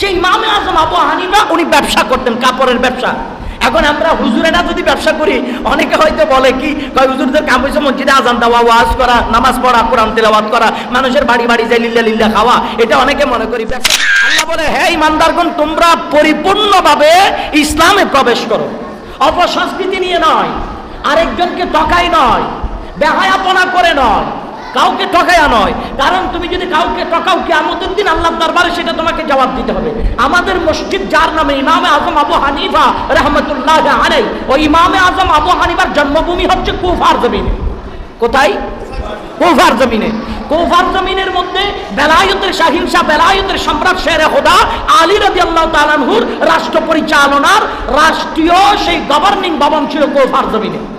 সেই ইমামে আজম আবু হানিফা, উনি ব্যবসা করতেন, কাপড়ের ব্যবসা। এখন আমরা হুজুরেরা যদি ব্যবসা করি, অনেকে হয়তো বলে কি, কয় হুজুরদের কাম হয়েছে মসজিদে আজান দেওয়া, ওয়াজ করা, নামাজ পড়া, কোরআন তেলাওয়াত করা, মানুষের বাড়ি বাড়ি যাই লিল্লা লিল্লা খাওয়া। এটা অনেকে মনে করি, ব্যবসা আল্লাহ বলে, হে ইমানদারগণ, তোমরা পরিপূর্ণভাবে ইসলামে প্রবেশ করো। অপসংস্কৃতি নিয়ে নয়, আরেকজনকে টকাই নয়, বেহায়াপনা করে নয় কাউকে ঠকায়া নয়। কারণ তুমি যদি কাউকে ঠকাও কি আমাদের দিন আল্লাহর দরবারে সেটা তোমাকে জবাব দিতে হবে। আমাদের মসজিদ যার নামে ইমামে আজম আবু হানিফা রহমতুল্লাহ আলাই ওই ইমামে আজম আবু হানিফার জন্মভূমি হচ্ছে কুফার জমিনে। কোথায়? কুফার জমিনে। কুফার জমিনের মধ্যে বেলায়তের শাহিনশা বেলায়তের সম্রাট শেরে হোদা, আলী রাজি আল্লাহ তালানহুর রাষ্ট্র পরিচালনার রাষ্ট্রীয় সেই গভর্নিং ভবন ছিল কুফার জমিনে।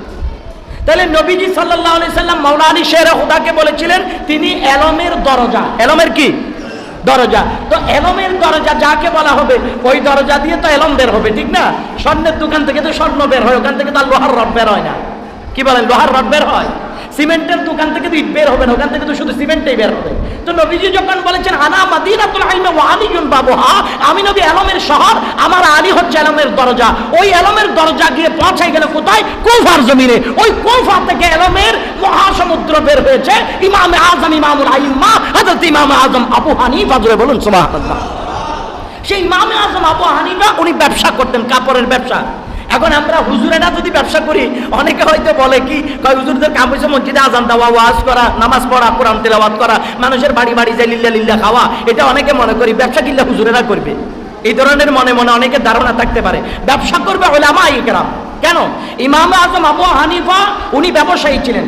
তাহলে নবীজি সাল্লাহ সাল্লাম মৌলা আলী শের হুদাকে বলেছিলেন, তিনি এলমের দরজা। এলমের কি? দরজা। তো এলমের দরজা যাকে বলা হবে, ওই দরজা দিয়ে তো এলম বের হবে, ঠিক না? স্বর্ণের দোকান থেকে তো স্বর্ণ বের হয়, ওখান থেকে তার লোহার রড বের হয় না। কি বলেন, লোহার রড বের হয়? সিমেন্টের দোকান থেকে তো ইট বের হবে না, ওখান থেকে তো শুধু সিমেন্টেই বের হবে। তো নবীজি যখন বলেছেন, আনা মাদিনাতুল আইমা ওয়া আলিয়ুন বাবুহা আমি নবী এলমের শহর, আমার আলী হচ্ছে এলমের দরজা। ওই এলমের দরজা গিয়ে পৌঁছাই গেল কোথায়? কুফার জমিনে। ওই কুফা থেকে এলমের মহাসমুদ্র বের হয়েছে। ইমামে আজম ইমামুল আইম্মা হযরত ইমাম আজম আবু হানিফা জুড়ে বলুন সুবহানাল্লাহ। সেই ইমামে আজম আবু হানিফা, উনি ব্যবসা করতেন, কাপড়ের ব্যবসা। এখন আমরা হুজুরেরা যদি ব্যবসা করি, অনেকে হয়তো বলে কি, কয় হুজুরদের কাম হয়েছে মসজিদে আজান দেওয়া, ওয়াজ করা, নামাজ পড়া, কোরআন তেলাওয়াত করা, মানুষের বাড়ি বাড়ি যায় লিল্লা লিল্লা খাওয়া, এটা অনেকে মনে করি ব্যবসা কিল্লা হুজুরেরা করবে। এই ধরনের মনে মনে অনেকের ধারণা থাকতে পারে। ব্যবসা করবে হলে আমা ইকরাম কেন? ইমাম আজম আবু হানিফা, উনি ব্যবসায়ী ছিলেন।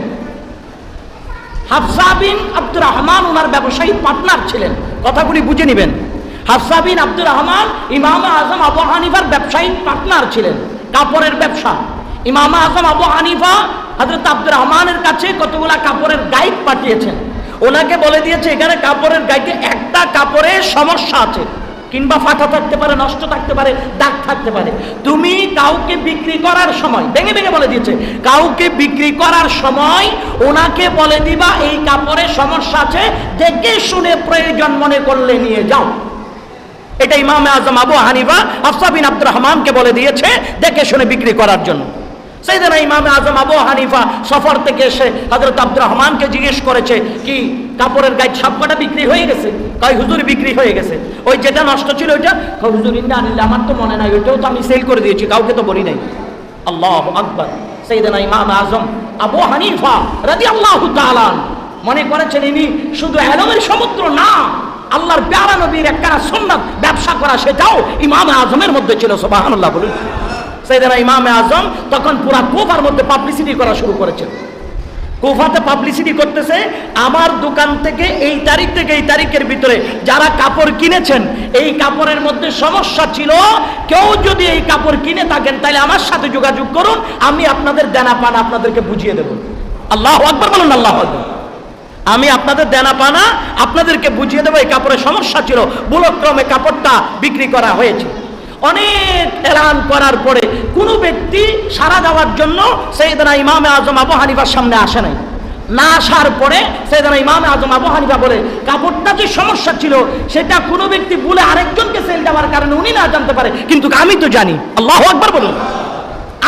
হাফসা বিন আব্দুর রহমান ওনার ব্যবসায়ী পার্টনার ছিলেন। কথাগুলি বুঝে নেবেন। হাফসা বিন আব্দুর রহমান, ইমাম আজম আবু হানিফার ব্যবসায়ী পার্টনার ছিলেন। কাপড়ের ব্যবসা। ইমাম আজম আবু হানিফা হজরত আব্দুর রহমানের কাছে কতগুলা কাপড়ের গাইড পাঠিয়েছেন। ওনাকে বলে দিয়েছে, এখানে কাপড়ের গাইডে একটা কাপড়ের সমস্যা আছে। কিংবা ফাটা থাকতে পারে, নষ্ট থাকতে পারে, দাগ থাকতে পারে। তুমি কাউকে বিক্রি করার সময় ভেঙে ভেঙে বলে দিয়েছে, কাউকে বিক্রি করার সময় ওনাকে বলে দিবা, এই কাপড়ের সমস্যা আছে। দেখে শুনে প্রয়োজন মনে করলে নিয়ে যাও। এটা ইমামে আজম আবু হানিফা আফসাবিন আব্দুর রহমানকে বলে দিয়েছে, দেখে শুনে বিক্রি করার জন্য। সেই দিন ইমামে আজম আবু হানিফা সফর থেকে এসে হজরত আব্দুর রহমানকে জিজ্ঞেস করেছে, কি, কাপড়ের গায়ে সবকটা বিক্রি হয়ে গেছে? কয়, হুজুর, বিক্রি হয়ে গেছে। ওই যেটা নষ্ট ছিল ওইটা হুজুর ইন্দা আনিলে আমার তো মনে নাই, ওইটাও তো আমি সেল করে দিয়েছি, কাউকে তো বলি নাই। আল্লাহ আকবর। সেই দিন ইমাম আজম আবু হানিফা রাজি আল্লাহ মনে করেছেন, ইনি শুধু এলমের সমুদ্র না আল্লাহর প্যারা নবীর একখানা সুন্নাত ব্যবসা করা সেটাও ইমাম আজমের মধ্যে ছিল, সুবহানাল্লাহ বলুন। সেইদিন ইমামে আজম তখন পুরা কুফার মধ্যে পাবলিসিটি করা শুরু করেছেন কুফাতে পাবলিসিটি করতেছে, আমার দোকান থেকে এই তারিখ থেকে এই তারিখের ভিতরে যারা কাপড় কিনেছেন, এই কাপড়ের মধ্যে সমস্যা ছিল, কেউ যদি এই কাপড় কিনে থাকেন, তাহলে আমার সাথে যোগাযোগ করুন, আমি আপনাদের দেনা পান আপনাদেরকে বুঝিয়ে দেব। আল্লাহ আকবর বলুন, আল্লাহ আকবর। আমি আপনাদের দেনা পানা আপনাদেরকে বুঝিয়ে দেবো, এই কাপড়ের সমস্যা ছিল। বুলক্রমে কাপড়টা বিক্রি করা হয়েছে। অনেক এলান করার পরে কোনো ব্যক্তি সারা দেওয়ার জন্য সেইদিনা ইমামে আজম আবু হানিফার সামনে আসে নাই। না আসার পরে সেইদিনা ইমামে আজম আবু হানিফা বলে, কাপড়টা যে সমস্যা ছিল, সেটা কোনো ব্যক্তি বলে আরেকজনকে সেল দেওয়ার কারণে উনি না জানতে পারে। কিন্তু আমি তো জানি। আল্লাহ একবার বলুন।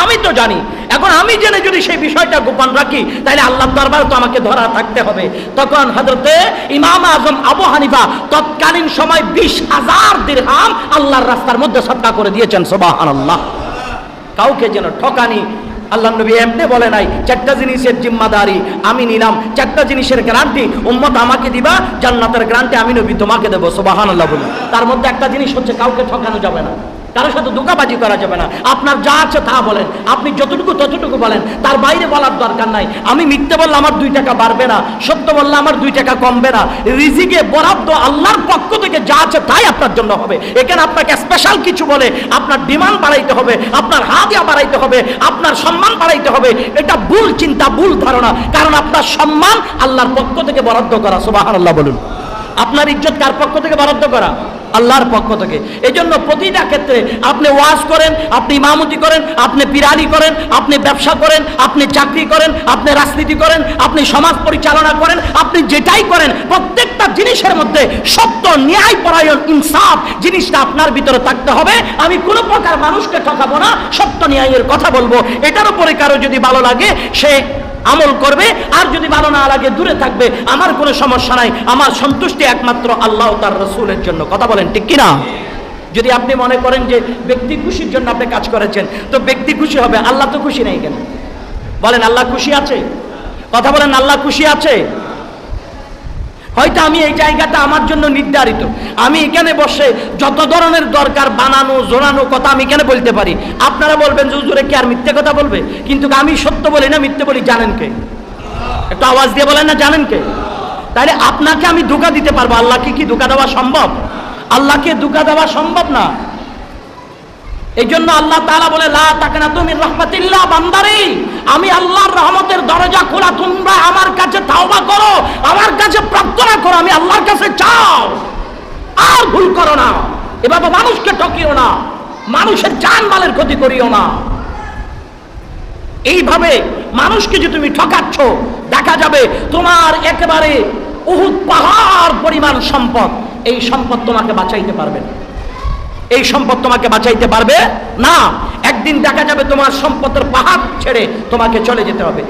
আমি তো জানি। এখন আমি জেনে যদি সেই বিষয়টা গোপন রাখি, তাহলে আল্লাহ দরবার তো আমাকে ধরা থাকতে হবে। তখন হজরতে ইমাম আজম আবু হানিফা তৎকালীন সময় বিশ হাজার দিরহাম আল্লাহর রাস্তার মধ্যে সৎকা করে দিয়েছেন সোবাহান আল্লাহ কাউকে যেন ঠকানি আল্লাহ নবী এমনি বলে নাই, চারটা জিনিসের জিম্মাদারি, আমি নিলাম, চারটা জিনিসের গ্যারান্টি, উম্মত আমাকে দিবা, জান্নাতের গ্যারান্টি আমি নবী তোমাকে দেবো সোবাহান আল্লাহ বলি। তার মধ্যে একটা জিনিস হচ্ছে, কাউকে ঠকানো যাবে না। কারোর সাথে ধোকাবাজি করা যাবে না। আপনার যা আছে তা বলেন। আপনি যতটুকু ততটুকু বলেন, তার বাইরে বলার দরকার নাই। আমি মিথ্যে বললে আমার দুই টাকা বাড়বে না। সত্য বললে আমার দুই টাকা কমবে না। রিজিকে বরাদ্দ আল্লাহর পক্ষ থেকে যা আছে তাই আপনার জন্য হবে। এখানে আপনাকে স্পেশাল কিছু বলে আপনার ডিমান্ড বাড়াইতে হবে, আপনার হাতিয়া বাড়াইতে হবে, আপনার সম্মান বাড়াইতে হবে। এটা ভুল চিন্তা, ভুল ধারণা। কারণ আপনার সম্মান আল্লাহর পক্ষ থেকে বরাদ্দ করা। সুবাহ আল্লাহ বলুন। আপনার ইজ্জত কার পক্ষ থেকে বরাদ্দ করা? আল্লাহর পক্ষ থেকে। এই জন্য প্রতিটা ক্ষেত্রে আপনি ওয়াজ করেন, আপনি ইমামতি করেন, আপনি পিরানি করেন, আপনি ব্যবসা করেন, আপনি চাকরি করেন, আপনি রাজনীতি করেন, আপনি সমাজ পরিচালনা করেন, আপনি যেটাই করেন, প্রত্যেকটা জিনিসের মধ্যে সত্য, ন্যায় পরায়ণ, ইনসাফ জিনিসটা আপনার ভিতরে থাকতে হবে। আমি কোনো প্রকার মানুষকে ঠকাবো না, সত্য, ন্যায়ের কথা বলব। এটার উপরে কারও যদি ভালো লাগে, সে আমল করবে, আর যদি ভালো না লাগে, দূরে থাকবে। আমার কোনো সমস্যা নাই। আমার সন্তুষ্টি একমাত্র আল্লাহ তার রসুলের জন্য। কথা বলেন, ঠিক কিনা? যদি আপনি মনে করেন যে ব্যক্তি খুশির জন্য আপনি কাজ করেছেন, তো ব্যক্তি খুশি হবে, আল্লাহ তো খুশি নেই কেন? বলেন, আল্লাহ খুশি আছে? কথা বলেন, আল্লাহ খুশি আছে? হয়তো আমি এই জায়গাটা আমার জন্য নির্ধারিত। আমি এখানে বসে যত ধরনের দরকার বানানো জোরানো কথা আমি এখানে বলতে পারি। আপনারা বলবেন যে জোরে কি আর মিথ্যে কথা বলবে? কিন্তু আমি সত্য বলি না, মিথ্যে বলি, জানেন কে? একটু আওয়াজ দিয়ে বলেন না, জানেন কে? তাহলে আপনাকে আমি ধোকা দিতে পারব। আল্লাহকে কি ধোকা দেওয়া সম্ভব? আল্লাহকে ধোকা দেওয়া সম্ভব না। এই জন্য আল্লাহ তাআলা বলে তুমি রহমাতিল্লাহ, বান্দারে, আমি আল্লাহর রহমতের দরজা খোলা, তোমরা আমার কাছে তাওবা করো, আমার কাছে প্রার্থনা করো, আমি আল্লাহর কাছে চাও। আর ভুল করো না। এভাবে মানুষকে ঠকিও না। মানুষের জান মালের ক্ষতি করিও না। এইভাবে মানুষকে যে তুমি ঠকাচ্ছ, দেখা যাবে তোমার একেবারে উহুদ পাহাড় পরিমাণ সম্পদ। এই সম্পদ তোমাকে বাঁচাইতে পারবে না। এই সম্পদ তোমাকে বাঁচাইতে পারবে? না। একদিন দেখা যাবে তোমার সম্পদের পাহাড় ছেড়ে তোমাকে চলে যেতে হবে।